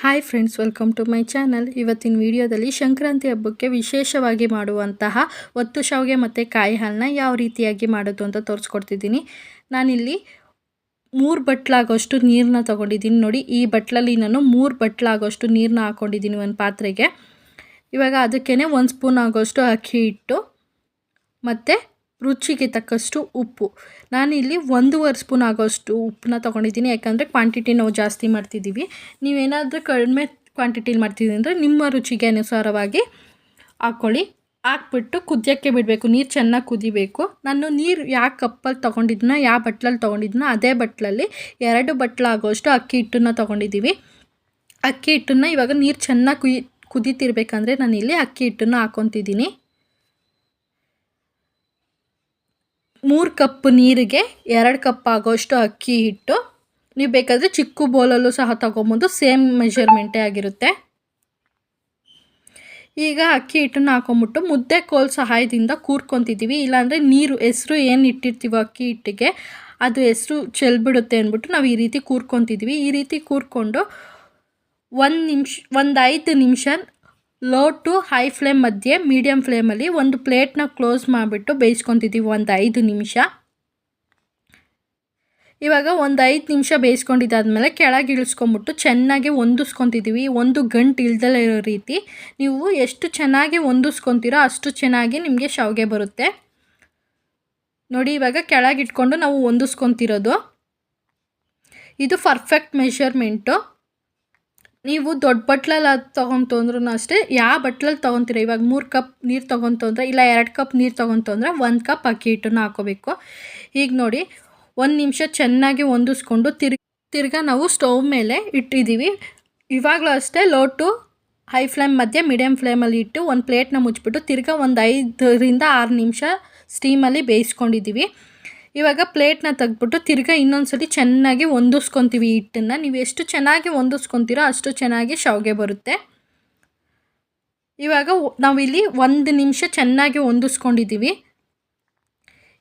Hi friends welcome to my channel ಇವತ್ತಿನ ವಿಡಿಯೋದಲ್ಲಿ ಸಂಕ್ರಾಂತಿ ಹಬ್ಬಕ್ಕೆ ವಿಶೇಷವಾಗಿ ಮಾಡುವಂತಹ ಒತ್ತು ಶಾವಿಗೆ ಮತ್ತು ಕಾಯಿ ಹಾಲನ್ನ ಯಾವ ರೀತಿಯಾಗಿ ಮಾಡೋದು ಅಂತ ತೋರಿಸ್ಕೊಡ್ತಿದ್ದೀನಿ. ನಾನಿಲ್ಲಿ ಮೂರು ಬಟ್ಲಾಗೋಷ್ಟು ನೀರನ್ನ ತೊಗೊಂಡಿದ್ದೀನಿ. ನೋಡಿ, ಈ ಬಟ್ಲಲ್ಲಿ ನಾನು ಮೂರು ಬಟ್ಲಾಗೋಷ್ಟು ನೀರನ್ನ ಹಾಕ್ಕೊಂಡಿದ್ದೀನಿ ಒಂದು ಪಾತ್ರೆಗೆ. ಇವಾಗ ಅದಕ್ಕೇ ಒಂದು ಸ್ಪೂನ್ ಆಗೋಷ್ಟು ಅಕ್ಕಿ ಹಿಟ್ಟು ಮತ್ತು ರುಚಿಗೆ ತಕ್ಕಷ್ಟು ಉಪ್ಪು. ನಾನಿಲ್ಲಿ ಒಂದೂವರೆ ಸ್ಪೂನ್ ಆಗೋಷ್ಟು ಉಪ್ಪನ್ನ ತೊಗೊಂಡಿದ್ದೀನಿ. ಯಾಕಂದರೆ ಕ್ವಾಂಟಿಟಿ ನಾವು ಜಾಸ್ತಿ ಮಾಡ್ತಿದ್ದೀವಿ. ನೀವೇನಾದರೂ ಕಡಿಮೆ ಕ್ವಾಂಟಿಟಿಲಿ ಮಾಡ್ತಿದ್ದೀನಿ ಅಂದರೆ ನಿಮ್ಮ ರುಚಿಗೆ ಅನುಸಾರವಾಗಿ ಹಾಕ್ಕೊಳ್ಳಿ. ಹಾಕ್ಬಿಟ್ಟು ಕುದಿಯೋಕ್ಕೆ ಬಿಡಬೇಕು. ನೀರು ಚೆನ್ನಾಗಿ ಕುದಿಬೇಕು. ನಾನು ನೀರು ಯಾವ ಕಪ್ಪಲ್ಲಿ ತೊಗೊಂಡಿದ್ನ, ಯಾವ ಬಟ್ಲಲ್ಲಿ ತೊಗೊಂಡಿದ್ನ, ಅದೇ ಬಟ್ಲಲ್ಲಿ ಎರಡು ಬಟ್ಲಾಗೋಷ್ಟು ಅಕ್ಕಿ ಹಿಟ್ಟನ್ನ ತೊಗೊಂಡಿದ್ದೀವಿ. ಅಕ್ಕಿ ಹಿಟ್ಟನ್ನ ಇವಾಗ ನೀರು ಚೆನ್ನಾಗಿ ಕುಯ್, ಕುದೀತಿರ್ಬೇಕಂದ್ರೆ ನಾನಿಲ್ಲಿ ಅಕ್ಕಿ ಹಿಟ್ಟನ್ನು ಹಾಕ್ಕೊತಿದ್ದೀನಿ. ಮೂರು ಕಪ್ ನೀರಿಗೆ ಎರಡು ಕಪ್ ಆಗೋಷ್ಟು ಅಕ್ಕಿ ಹಿಟ್ಟು. ನೀವು ಬೇಕಾದರೆ ಚಿಕ್ಕ ಬೌಲಲ್ಲೂ ಸಹ ತೊಗೊಬೋದು, ಸೇಮ್ ಮೆಷರ್ಮೆಂಟೇ ಆಗಿರುತ್ತೆ. ಈಗ ಅಕ್ಕಿ ಹಿಟ್ಟನ್ನು ಹಾಕೊಂಬಿಟ್ಟು ಮುದ್ದೆ ಕೋಲ್ ಸಹಾಯದಿಂದ ಕೂರ್ಕೊತಿದ್ದೀವಿ ಇಲ್ಲಾಂದರೆ ನೀರು, ಹೆಸ್ರು ಏನು ಇಟ್ಟಿರ್ತೀವೋ ಅಕ್ಕಿ ಹಿಟ್ಟಿಗೆ, ಅದು ಹೆಸ್ರು ಚೆಲ್ಬಿಡುತ್ತೆ ಅಂದ್ಬಿಟ್ಟು ನಾವು ಈ ರೀತಿ ಕೂರ್ಕೊತಿದ್ವಿ. ಈ ರೀತಿ ಕೂರ್ಕೊಂಡು ಒಂದು ನಿಮಿಷ, ಒಂದು ಐದು ನಿಮಿಷ ಲೋ ಟು ಹೈ ಫ್ಲೇಮ್ ಮಧ್ಯೆ ಮೀಡಿಯಮ್ ಫ್ಲೇಮಲ್ಲಿ ಒಂದು ಪ್ಲೇಟ್ನ ಕ್ಲೋಸ್ ಮಾಡಿಬಿಟ್ಟು ಬೇಯಿಸ್ಕೊತಿದ್ದೀವಿ, ಒಂದು ಐದು ನಿಮಿಷ. ಇವಾಗ ಒಂದು ಐದು ನಿಮಿಷ ಬೇಯಿಸ್ಕೊಂಡಿದ್ದಾದಮೇಲೆ ಕೆಳಗೆ ಇಳಿಸ್ಕೊಂಬಿಟ್ಟು ಚೆನ್ನಾಗಿ ಹೊಂದಿಸ್ಕೊತಿದ್ದೀವಿ ಒಂದು ಗಂಟು ಇಲ್ದಲೇ ಇರೋ ರೀತಿ ನೀವು ಎಷ್ಟು ಚೆನ್ನಾಗಿ ಹೊಂದಿಸ್ಕೊತೀರೋ ಅಷ್ಟು ಚೆನ್ನಾಗಿ ನಿಮಗೆ ಶಾವಿಗೆ ಬರುತ್ತೆ. ನೋಡಿ, ಇವಾಗ ಕೆಳಗೆ ಇಟ್ಕೊಂಡು ನಾವು ಹೊಂದಿಸ್ಕೊತಿರೋದು ಇದು ಪರ್ಫೆಕ್ಟ್ ಮೆಷರ್ಮೆಂಟು ನೀವು ದೊಡ್ಡ ಬಟ್ಲಲ್ಲಿ ಅದು ತೊಗೊಂತು ಅಂದ್ರೂ ಅಷ್ಟೇ ಯಾವ ಬಟ್ಲಲ್ಲಿ ತೊಗೊತೀರ? ಇವಾಗ ಮೂರು ಕಪ್ ನೀರು ತೊಗೊಂತು ಅಂದರೆ ಇಲ್ಲ ಎರಡು ಕಪ್ ನೀರು ತೊಗೊಂತು ಅಂದರೆ ಒಂದು ಕಪ್ ಅಕ್ಕಿ ಹಿಟ್ಟನ್ನು ಹಾಕೋಬೇಕು. ಈಗ ನೋಡಿ, ಒಂದು ನಿಮಿಷ ಚೆನ್ನಾಗಿ ಹೊಂದಿಸ್ಕೊಂಡು ತಿರ್ ತಿರ್ಗಾ ನಾವು ಸ್ಟವ್ ಮೇಲೆ ಇಟ್ಟಿದ್ದೀವಿ. ಇವಾಗಲೂ ಅಷ್ಟೇ ಲೋ ಟು ಹೈ ಫ್ಲೇಮ್ ಮಧ್ಯೆ ಮೀಡಿಯಮ್ ಫ್ಲೇಮಲ್ಲಿ ಇಟ್ಟು ಒಂದು ಪ್ಲೇಟ್ನ ಮುಚ್ಚಿಬಿಟ್ಟು ತಿರ್ಗಾ ಒಂದು ಐದರಿಂದ ಆರು ನಿಮಿಷ ಸ್ಟೀಮಲ್ಲಿ ಬೇಯಿಸ್ಕೊಂಡಿದ್ದೀವಿ. ಇವಾಗ ಪ್ಲೇಟ್ನ ತೆಗೆದ್ಬಿಟ್ಟು ತಿರ್ಗಾ ಇನ್ನೊಂದ್ಸಲಿ ಚೆನ್ನಾಗಿ ಹೊಂದಿಸ್ಕೊತೀವಿ ಹಿಟ್ಟನ್ನು. ನೀವು ಎಷ್ಟು ಚೆನ್ನಾಗಿ ಹೊಂದಿಸ್ಕೊತೀರೋ ಅಷ್ಟು ಚೆನ್ನಾಗಿ ಶಾವಿಗೆ ಬರುತ್ತೆ. ಇವಾಗ ನಾವಿಲ್ಲಿ ಒಂದು ನಿಮಿಷ ಚೆನ್ನಾಗಿ ಹೊಂದಿಸ್ಕೊಂಡಿದ್ದೀವಿ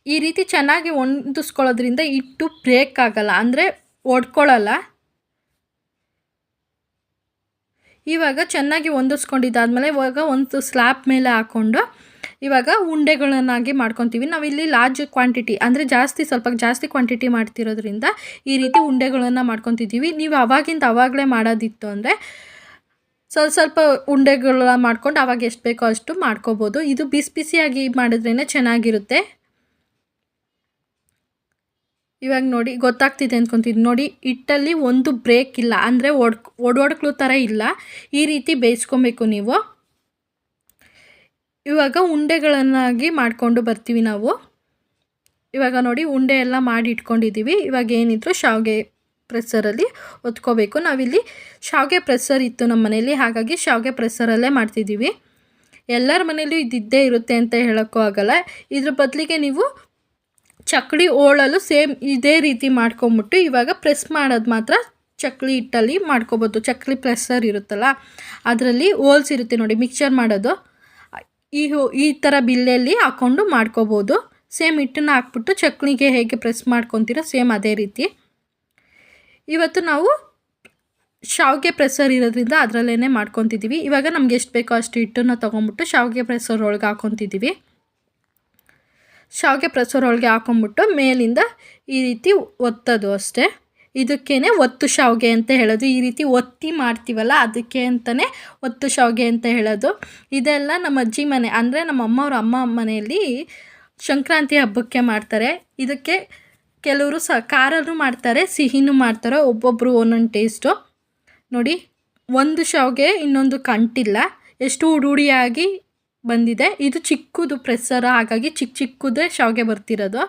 ಈ ರೀತಿ ಚೆನ್ನಾಗಿ ಹೊಂದಿಸ್ಕೊಳ್ಳೋದ್ರಿಂದ ಹಿಟ್ಟು ಬ್ರೇಕ್ ಆಗಲ್ಲ, ಅಂದರೆ ಒಡ್ಕೊಳ್ಳಲ್ಲ ಇವಾಗ ಚೆನ್ನಾಗಿ ಹೊಂದಿಸ್ಕೊಂಡಿದ್ದಾದಮೇಲೆ ಇವಾಗ ಒಂದು ಸ್ಲ್ಯಾಬ್ ಮೇಲೆ ಹಾಕ್ಕೊಂಡು ಇವಾಗ ಉಂಡೆಗಳನ್ನಾಗಿ ಮಾಡ್ಕೊತೀವಿ. ನಾವಿಲ್ಲಿ ಲಾರ್ಜ್ ಕ್ವಾಂಟಿಟಿ ಅಂದರೆ ಜಾಸ್ತಿ ಸ್ವಲ್ಪ ಜಾಸ್ತಿ ಕ್ವಾಂಟಿಟಿ ಮಾಡ್ತಿರೋದ್ರಿಂದ ಈ ರೀತಿ ಉಂಡೆಗಳನ್ನು ಮಾಡ್ಕೊತಿದ್ದೀವಿ. ನೀವು ಅವಾಗಿಂದ ಅವಾಗಲೇ ಮಾಡೋದಿತ್ತು ಅಂದರೆ ಸ್ವಲ್ಪ ಸ್ವಲ್ಪ ಉಂಡೆಗಳ ಮಾಡ್ಕೊಂಡು ಅವಾಗ ಎಷ್ಟು ಬೇಕೋ ಅಷ್ಟು ಮಾಡ್ಕೋಬೋದು. ಇದು ಬಿಸಿ ಬಿಸಿಯಾಗಿ ಮಾಡಿದ್ರೇ ಚೆನ್ನಾಗಿರುತ್ತೆ. ಇವಾಗ ನೋಡಿ, ಗೊತ್ತಾಗ್ತಿದೆ ಅಂದ್ಕೊತಿದ್ವಿ ನೋಡಿ, ಹಿಟ್ಟಲ್ಲಿ ಒಂದು ಬ್ರೇಕ್ ಇಲ್ಲ. ಅಂದರೆ ಒಡ್ ಒಡೊಡ್ಕ್ಳು ಥರ ಇಲ್ಲ. ಈ ರೀತಿ ಬೇಯಿಸ್ಕೊಬೇಕು ನೀವು. ಇವಾಗ ಉಂಡೆಗಳನ್ನಾಗಿ ಮಾಡಿಕೊಂಡು ಬರ್ತೀವಿ ನಾವು. ಇವಾಗ ನೋಡಿ ಉಂಡೆ ಎಲ್ಲ ಮಾಡಿ ಇಟ್ಕೊಂಡಿದ್ದೀವಿ. ಇವಾಗ ಏನಿದ್ರು ಶಾವಿಗೆ ಪ್ರೆಸ್ಸರಲ್ಲಿ ಒತ್ಕೋಬೇಕು. ನಾವಿಲ್ಲಿ ಶಾವಿಗೆ ಪ್ರೆಸ್ಸರ್ ಇತ್ತು ನಮ್ಮ ಮನೇಲಿ. ಹಾಗಾಗಿ ಶಾವಿಗೆ ಪ್ರೆಸ್ಸರಲ್ಲೇ ಮಾಡ್ತಿದ್ದೀವಿ. ಎಲ್ಲರ ಮನೇಲೂ ಇದ್ದಿದ್ದೇ ಇರುತ್ತೆ ಅಂತ ಹೇಳೋಕ್ಕೂ ಆಗಲ್ಲ. ಇದ್ರ ಬದಲಿಗೆ ನೀವು ಚಕ್ಲಿ ಓಳಲು ಸೇಮ್ ಇದೇ ರೀತಿ ಮಾಡ್ಕೊಂಬಿಟ್ಟು ಇವಾಗ ಪ್ರೆಸ್ ಮಾಡೋದು ಮಾತ್ರ ಚಕ್ಲಿ ಹಿಟ್ಟಲ್ಲಿ ಮಾಡ್ಕೊಬೋದು. ಚಕ್ಲಿ ಪ್ರೆಸ್ಸರ್ ಇರುತ್ತಲ್ಲ, ಅದರಲ್ಲಿ ಓಲ್ಸ್ ಇರುತ್ತೆ ನೋಡಿ ಮಿಕ್ಸರ್ ಮಾಡೋದು. ಈ ಈ ಥರ ಬಿಲ್ಲೆಯಲ್ಲಿ ಹಾಕ್ಕೊಂಡು ಮಾಡ್ಕೋಬೋದು. ಸೇಮ್ ಹಿಟ್ಟನ್ನು ಹಾಕ್ಬಿಟ್ಟು ಚಕ್ನಿಗೆ ಹೇಗೆ ಪ್ರೆಸ್ ಮಾಡ್ಕೊತೀರೋ ಸೇಮ್ ಅದೇ ರೀತಿ. ಇವತ್ತು ನಾವು ಶಾವಿಗೆ ಪ್ರೆಸರ್ ಇರೋದ್ರಿಂದ ಅದರಲ್ಲೇ ಮಾಡ್ಕೊತಿದ್ದೀವಿ. ಇವಾಗ ನಮ್ಗೆ ಎಷ್ಟು ಬೇಕೋ ಅಷ್ಟು ಹಿಟ್ಟನ್ನು ತೊಗೊಂಬಿಟ್ಟು ಶಾವಿಗೆ ಪ್ರೆಸರ್ ಒಳಗೆ ಹಾಕ್ಕೊತಿದ್ದೀವಿ ಶಾವಿಗೆ ಪ್ರೆಸರ್ ಒಳಗೆ ಹಾಕೊಂಬಿಟ್ಟು ಮೇಲಿಂದ ಈ ರೀತಿ ಒತ್ತೋದು ಅಷ್ಟೇ. ಇದಕ್ಕೇ ಒತ್ತು ಶಾವಿಗೆ ಅಂತ ಹೇಳೋದು. ಈ ರೀತಿ ಒತ್ತಿ ಮಾಡ್ತೀವಲ್ಲ, ಅದಕ್ಕೆ ಅಂತಲೇ ಒತ್ತು ಶಾವಿಗೆ ಅಂತ ಹೇಳೋದು. ಇದೆಲ್ಲ ನಮ್ಮ ಅಜ್ಜಿ ಮನೆ, ಅಂದರೆ ನಮ್ಮ ಅಮ್ಮವ್ರ ಅಮ್ಮ ಮನೆಯಲ್ಲಿ ಸಂಕ್ರಾಂತಿ ಹಬ್ಬಕ್ಕೆ ಮಾಡ್ತಾರೆ. ಇದಕ್ಕೆ ಕೆಲವರು ಸ, ಖಾರನೂ ಮಾಡ್ತಾರೆ, ಸಿಹಿನೂ ಮಾಡ್ತಾರೆ ಒಬ್ಬೊಬ್ಬರು ಒಂದೊಂದು ಟೇಸ್ಟು. ನೋಡಿ, ಒಂದು ಶಾವಿಗೆ ಇನ್ನೊಂದು ಕಂಟಿಲ್ಲ. ಎಷ್ಟು ಉಡುಡಿಯಾಗಿ ಬಂದಿದೆ. ಇದು ಚಿಕ್ಕದು ಪ್ರೆಸ್ಸರ್ ಹಾಗಾಗಿ ಚಿಕ್ಕ ಚಿಕ್ಕದೇ ಶಾವಿಗೆ ಬರ್ತಿರೋದು.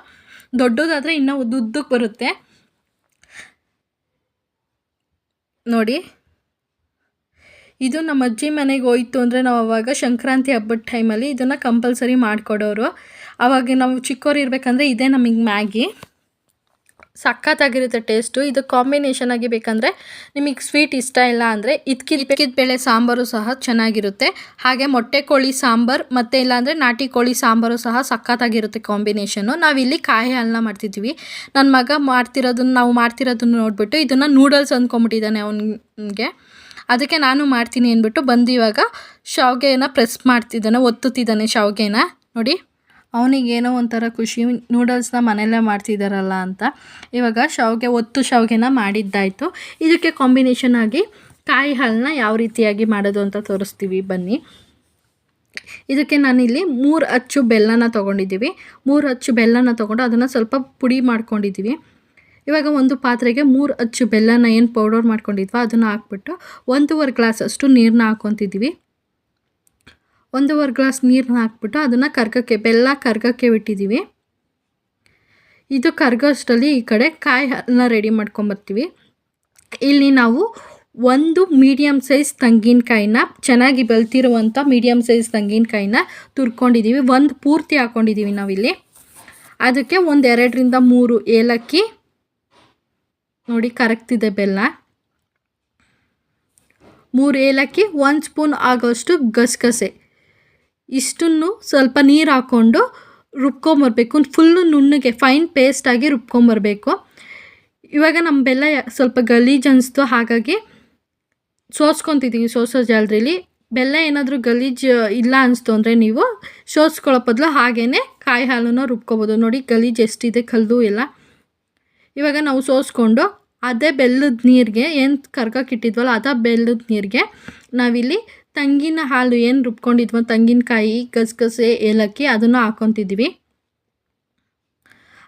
ದೊಡ್ಡದಾದರೆ ಇನ್ನೂ ಉದ್ದುದ್ದಕ್ಕೆ ಬರುತ್ತೆ. ನೋಡಿ. ಇದು ನಮ್ಮ ಅಜ್ಜಿ ಮನೆಗೆ ಹೋಯ್ತು ಅಂದರೆ ನಾವು ಅವಾಗ ಸಂಕ್ರಾಂತಿ ಹಬ್ಬದ ಟೈಮಲ್ಲಿ ಇದನ್ನು ಕಂಪಲ್ಸರಿ ಮಾಡಿಕೊಡೋರು. ಆವಾಗ ನಾವು ಚಿಕ್ಕವ್ರು ಇರಬೇಕಂದ್ರೆ ಇದೇ ನಮಗೆ ಮ್ಯಾಗಿ ಸಖತ್ತಾಗಿರುತ್ತೆ ಟೇಸ್ಟು. ಇದು ಕಾಂಬಿನೇಷನ್ ಆಗಿ ಬೇಕಂದರೆ ನಿಮಗೆ ಸ್ವೀಟ್ ಇಷ್ಟ ಇಲ್ಲ ಅಂದರೆ ಇದ್ಕಿದ ಬೇಳೆ ಸಾಂಬಾರು ಸಹ ಚೆನ್ನಾಗಿರುತ್ತೆ. ಹಾಗೆ ಮೊಟ್ಟೆ ಕೋಳಿ ಸಾಂಬಾರು ಮತ್ತು ಇಲ್ಲಾಂದರೆ ನಾಟಿ ಕೋಳಿ ಸಾಂಬಾರು ಸಹ ಸಖತ್ತಾಗಿರುತ್ತೆ ಕಾಂಬಿನೇಷನ್ನು ನಾವಿಲ್ಲಿ ಕಾಯಿ ಹಾಲನ್ನ ಮಾಡ್ತಿದ್ವಿ. ನನ್ನ ಮಗ ಮಾಡ್ತಿರೋದನ್ನ ನಾವು ಮಾಡ್ತಿರೋದನ್ನು ನೋಡಿಬಿಟ್ಟು ಇದನ್ನು ನೂಡಲ್ಸ್ ಅಂದ್ಕೊಂಬಿಟ್ಟಿದ್ದಾನೆ ಅವನಿಗೆ. ಅದಕ್ಕೆ ನಾನು ಮಾಡ್ತೀನಿ ಅಂದ್ಬಿಟ್ಟು ಬಂದು ಇವಾಗ ಶಾವಿಗೆನ ಪ್ರೆಸ್ ಮಾಡ್ತಿದ್ದಾನೆ ಒತ್ತುತ್ತಿದ್ದಾನೆ ಶಾವ್ಗೆನ ನೋಡಿ. ಅವನಿಗೇನೋ ಒಂಥರ ಖುಷಿ ನೂಡಲ್ಸ್ನ ಮನೆಯಲ್ಲೇ ಮಾಡ್ತಿದ್ದಾರಲ್ಲ ಅಂತ. ಇವಾಗ ಶಾವ್ಗೆ ಒತ್ತು ಶಾವ್ಗೆನ ಮಾಡಿದ್ದಾಯಿತು. ಇದಕ್ಕೆ ಕಾಂಬಿನೇಷನ್ ಆಗಿ ಕಾಯಿ ಹಾಲನ್ನ ಯಾವ ರೀತಿಯಾಗಿ ಮಾಡೋದು ಅಂತ ತೋರಿಸ್ತೀವಿ, ಬನ್ನಿ. ಇದಕ್ಕೆ ನಾನಿಲ್ಲಿ ಮೂರು ಅಚ್ಚು ಬೆಲ್ಲನ ತೊಗೊಂಡಿದ್ದೀವಿ. ಮೂರು ಅಚ್ಚು ಬೆಲ್ಲನ ತೊಗೊಂಡು ಅದನ್ನು ಸ್ವಲ್ಪ ಪುಡಿ ಮಾಡ್ಕೊಂಡಿದ್ದೀವಿ. ಇವಾಗ ಒಂದು ಪಾತ್ರೆಗೆ ಮೂರು ಅಚ್ಚು ಬೆಲ್ಲನ ಏನು ಪೌಡರ್ ಮಾಡ್ಕೊಂಡಿದ್ವೋ ಅದನ್ನು ಹಾಕ್ಬಿಟ್ಟು ಒಂದೂವರೆ ಗ್ಲಾಸ್ ಅಷ್ಟು ನೀರನ್ನ ಹಾಕ್ಕೊತಿದ್ದೀವಿ. ಒಂದೂವರೆ ಗ್ಲಾಸ್ ನೀರನ್ನ ಹಾಕ್ಬಿಟ್ಟು ಅದನ್ನು ಕರ್ಗಕ್ಕೆ ಬೆಲ್ಲ ಕರ್ಗಕ್ಕೆ ಬಿಟ್ಟಿದ್ದೀವಿ ಇದು ಕರ್ಗೋಷ್ಟರಲ್ಲಿ ಈ ಕಡೆ ಕಾಯಿ ಹಾಲನ್ನ ರೆಡಿ ಮಾಡ್ಕೊಂಬರ್ತೀವಿ ಇಲ್ಲಿ ನಾವು ಒಂದು ಮೀಡಿಯಮ್ ಸೈಜ್ ತೆಂಗಿನಕಾಯಿನ, ಚೆನ್ನಾಗಿ ಬೆಳ್ತಿರುವಂಥ ಮೀಡಿಯಮ್ ಸೈಜ್ ತೆಂಗಿನಕಾಯಿನ ತುರ್ಕೊಂಡಿದ್ದೀವಿ ಒಂದು ಪೂರ್ತಿ ಹಾಕ್ಕೊಂಡಿದ್ದೀವಿ ನಾವಿಲ್ಲಿ. ಅದಕ್ಕೆ ಒಂದು ಎರಡರಿಂದ ಮೂರು ಏಲಕ್ಕಿ, ನೋಡಿ ಕರಗ್ತಿದೆ ಬೆಲ್ಲ. ಮೂರು ಏಲಕ್ಕಿ, ಒಂದು ಸ್ಪೂನ್ ಆಗೋಷ್ಟು ಗಸಗಸೆ. ಇಷ್ಟನ್ನು ಸ್ವಲ್ಪ ನೀರು ಹಾಕ್ಕೊಂಡು ರುಬ್ಕೊಂಬರ್ಬೇಕು. ಫುಲ್ಲು ನುಣ್ಣಗೆ ಫೈನ್ ಪೇಸ್ಟಾಗಿ ರುಬ್ಕೊಂಬರ್ಬೇಕು. ಇವಾಗ ನಮ್ಮ ಬೆಲ್ಲ ಸ್ವಲ್ಪ ಗಲೀಜು ಅನಿಸ್ತು, ಹಾಗಾಗಿ ಸೋಸ್ಕೊತಿದ್ದೀವಿ ಸೋಸೋ ಜಾಲರಿಲಿ. ಬೆಲ್ಲ ಏನಾದರೂ ಗಲೀಜು, ಇಲ್ಲ ಅನಿಸ್ತು ಅಂದರೆ ನೀವು ಸೋಸ್ಕೊಳ್ಳೋ ಬದಲು ಹಾಗೇ ಕಾಯಿ ಹಾಲನ್ನು ರುಬ್ಕೊಬೋದು. ನೋಡಿ ಗಲೀಜು ಎಷ್ಟಿದೆ ಕಲ್ದು ಎಲ್ಲ. ಇವಾಗ ನಾವು ಸೋಸ್ಕೊಂಡು ಅದೇ ಬೆಲ್ಲದ ನೀರಿಗೆ ಏನು ಕರ್ಗಕ್ಕೆ ಇಟ್ಟಿದ್ವಲ್ಲ ಅದೇ ಬೆಲ್ಲದ ನೀರಿಗೆ ನಾವಿಲ್ಲಿ ತಂಗಿನ ಹಾಲು ಏನು ರುಬ್ಕೊಂಡಿದ್ವೋ, ತೆಂಗಿನಕಾಯಿ ಗಸಗಸೆ ಏಲಕ್ಕಿ ಅದನ್ನು ಹಾಕ್ಕೊತಿದ್ವಿ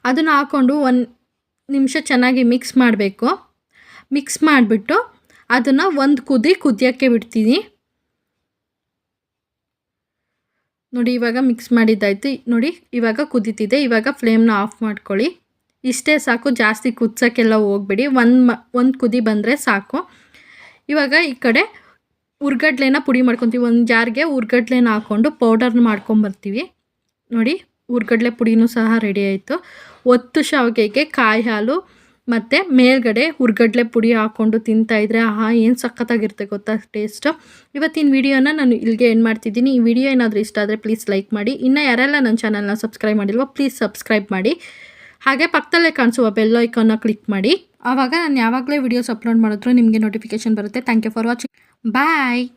ಅದನ್ನು ಹಾಕ್ಕೊಂಡು ಒಂದು ನಿಮಿಷ ಚೆನ್ನಾಗಿ ಮಿಕ್ಸ್ ಮಾಡಬೇಕು. ಮಿಕ್ಸ್ ಮಾಡಿಬಿಟ್ಟು ಅದನ್ನು ಒಂದು ಕುದಿ ಕುದಿಯೋಕ್ಕೆ ಬಿಡ್ತೀನಿ ನೋಡಿ, ಇವಾಗ ಮಿಕ್ಸ್ ಮಾಡಿದ್ದಾಯಿತು. ನೋಡಿ, ಇವಾಗ ಕುದೀತಿದೆ. ಇವಾಗ ಫ್ಲೇಮ್ನ ಆಫ್ ಮಾಡ್ಕೊಳ್ಳಿ. ಇಷ್ಟೇ ಸಾಕು. ಜಾಸ್ತಿ ಕುದ್ಸೋಕ್ಕೆಲ್ಲ ಹೋಗ್ಬೇಡಿ. ಒಂದು ಮ, ಒಂದು ಕುದಿ ಬಂದರೆ ಸಾಕು. ಇವಾಗ ಈ ಕಡೆ ಉರ್ಗಡ್ಲೆನ ಪುಡಿ ಮಾಡ್ಕೊತೀವಿ. ಒಂದು ಜಾರ್ಗೆ ಉರ್ಗಡ್ಲೆನ ಹಾಕ್ಕೊಂಡು ಪೌಡರ್ನ ಮಾಡ್ಕೊಂಬರ್ತೀವಿ ನೋಡಿ, ಉರ್ಗಡ್ಲೆ ಪುಡಿನೂ ಸಹ ರೆಡಿ ಆಯಿತು. ಒತ್ತು ಶಾವಿಗೆಗೆ ಕಾಯಿ ಹಾಲು ಮತ್ತು ಮೇಲ್ಗಡೆ ಹುರ್ಗಡ್ಲೆ ಪುಡಿ ಹಾಕ್ಕೊಂಡು ತಿಂತಾಯಿದ್ರೆ ಆಹಾ, ಏನು ಸಖತ್ತಾಗಿರುತ್ತೆ ಗೊತ್ತಾ ಟೇಸ್ಟು ಇವತ್ತಿನ ವಿಡಿಯೋನ ನಾನು ಇಲ್ಲಿಗೆ ಏನು ಮಾಡ್ತಿದ್ದೀನಿ. ಈ ವಿಡಿಯೋ ಏನಾದರೂ ಇಷ್ಟ ಆದರೆ ಪ್ಲೀಸ್ ಲೈಕ್ ಮಾಡಿ. ಇನ್ನು ಯಾರೆಲ್ಲ ನನ್ನ ಚಾನಲ್ನ ಸಬ್ಸ್ಕ್ರೈಬ್ ಮಾಡಿಲ್ವೋ ಪ್ಲೀಸ್ ಸಬ್ಸ್ಕ್ರೈಬ್ ಮಾಡಿ. ಹಾಗೆ ಪಕ್ಕದಲ್ಲೇ ಕಾಣಿಸುವ ಬೆಲ್ ಐಕನ್ನ ಕ್ಲಿಕ್ ಮಾಡಿ. ಆವಾಗ ನಾನು ಯಾವಾಗಲೇ ವಿಡಿಯೋಸ್ ಅಪ್ಲೋಡ್ ಮಾಡಿದ್ರು ನಿಮಗೆ ನೋಟಿಫಿಕೇಶನ್ ಬರುತ್ತೆ. Thank you for watching Bye.